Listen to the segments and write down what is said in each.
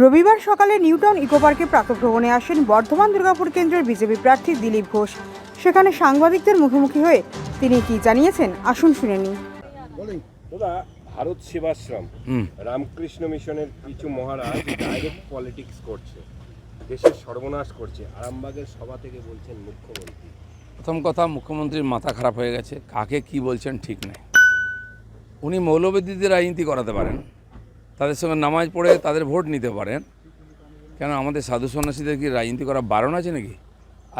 রবিবার সকালে নিউটাউন ইকোপার্কে প্রাতভ্রমণে আসেন বর্ধমান দুর্গাপুর কেন্দ্রের বিজেপি প্রার্থী দিলীপ ঘোষ। সেখানে সাংবাদিকদের মুখোমুখি হয়ে তিনি কি জানিয়েছেন আসুন শুনে নিন দাদা ভারত সেবাশ্রম হুম। রামকৃষ্ণ মিশনের কিছু মহারাজ ডাইরেক্ট পলিটিক্স করছে দেশের সর্বনাশ করছে আরামবাগের সভা থেকে বলছেন মুখ্যমন্ত্রী। প্রথম কথা মুখ্যমন্ত্রীর মাথা খারাপ হয়ে গেছে কাকে কি বলছেন ঠিক নেই। উনি মৌলবাদীদের রাজনীতি করাতে পারেন তাদের সঙ্গে নামাজ পড়ে তাদের ভোট নিতে পারেন। কেন আমাদের সাধু সন্ন্যাসীদের কি রাজনীতি করা বারণ আছে নাকি?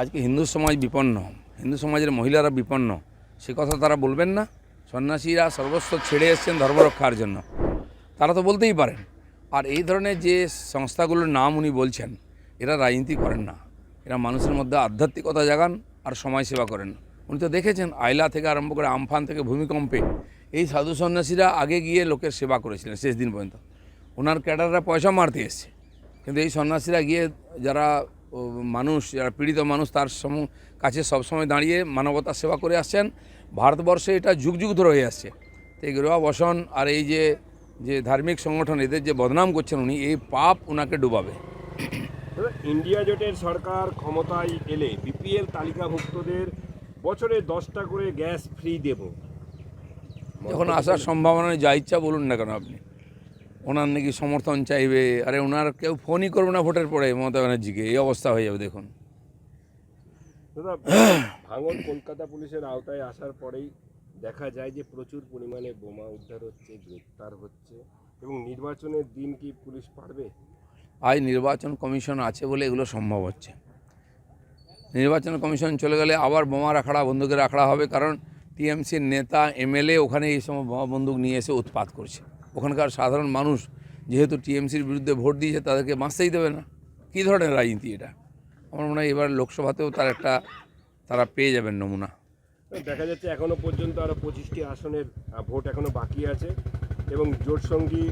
আজকে হিন্দু সমাজ বিপন্ন। হিন্দু সমাজের মহিলারা বিপন্ন। সে কথা তারা বলবেন না। সন্ন্যাসীরা সর্বস্ব ছেড়ে এসছেন ধর্ম রক্ষার জন্য। তারা তো বলতেই পারেন। আর এই ধরনের যে সংস্থাগুলোর নাম উনি বলছেন, এরা রাজনীতি করেন না। এরা মানুষের মধ্যে আধ্যাত্মিকতা জাগান আর সমাজ সেবা করেন। উনি তো দেখেছেন আইলা থেকে আরম্ভ করে আমফান থেকে ভূমিকম্পে এই সাধু সন্ন্যাসীরা আগে গিয়ে লোকের সেবা করেছিলেন শেষ দিন পর্যন্ত। ওনার ক্যাডাররা পয়সা মারতে এসছে। কিন্তু এই সন্ন্যাসীরা গিয়ে যারা মানুষ যারা পীড়িত মানুষ তার সম কাছে সবসময় দাঁড়িয়ে মানবতার সেবা করে আসছেন। ভারতবর্ষে এটা যুগ যুগ ধরে হয়ে আসছে। তো এই গৃহ বসন আর এই যে যে ধার্মিক সংগঠন এদের যে বদনাম করছেন উনি এই পাপ ওনাকে ডুবাবে। ইন্ডিয়া জোটের সরকার ক্ষমতায় এলে বিপিএল তালিকাভুক্তদের বছরে দশটা করে গ্যাস ফ্রি দেব। যখন আসার সম্ভাবনা যা ইচ্ছা বলুন না কেন আপনি। ওনার নাকি সমর্থন চাইবে। আরে ওনার কেউ ফোনই করবে না ভোটের পরে মমতা ব্যানার্জিকে। এই অবস্থা হয়ে যাবে দেখুন। দাদা ভাঙন কলকাতা পুলিশের আওতায় আসার পরেই দেখা যায় যে প্রচুর পরিমাণে বোমা উদ্ধার হচ্ছে গ্রেপ্তার হচ্ছে এবং নির্বাচনের দিন কি পুলিশ পারবে? আজ নির্বাচন কমিশন আছে বলে এগুলো সম্ভব হচ্ছে। নির্বাচন কমিশন চলে গেলে আবার বোমা রাখড়া বন্দুকের রাখড়া হবে কারণ টিএমসির নেতা এমএলএ ওখানে এই সময় বোমা বন্দুক নিয়ে এসে উৎপাত করছে। ওখানকার সাধারণ মানুষ যেহেতু টিএমসির বিরুদ্ধে ভোট দিয়েছে, তাদেরকে বাঁচতেই দেবে না। কী ধরনের রাজনীতি এটা? আমার মনে হয় এবার লোকসভাতেও তার একটা, তারা পেয়ে যাবেন নমুনা। দেখা যাচ্ছে এখনও পর্যন্ত আরও পঁচিশটি আসনের ভোট এখনও বাকি আছে এবং জোটসঙ্গী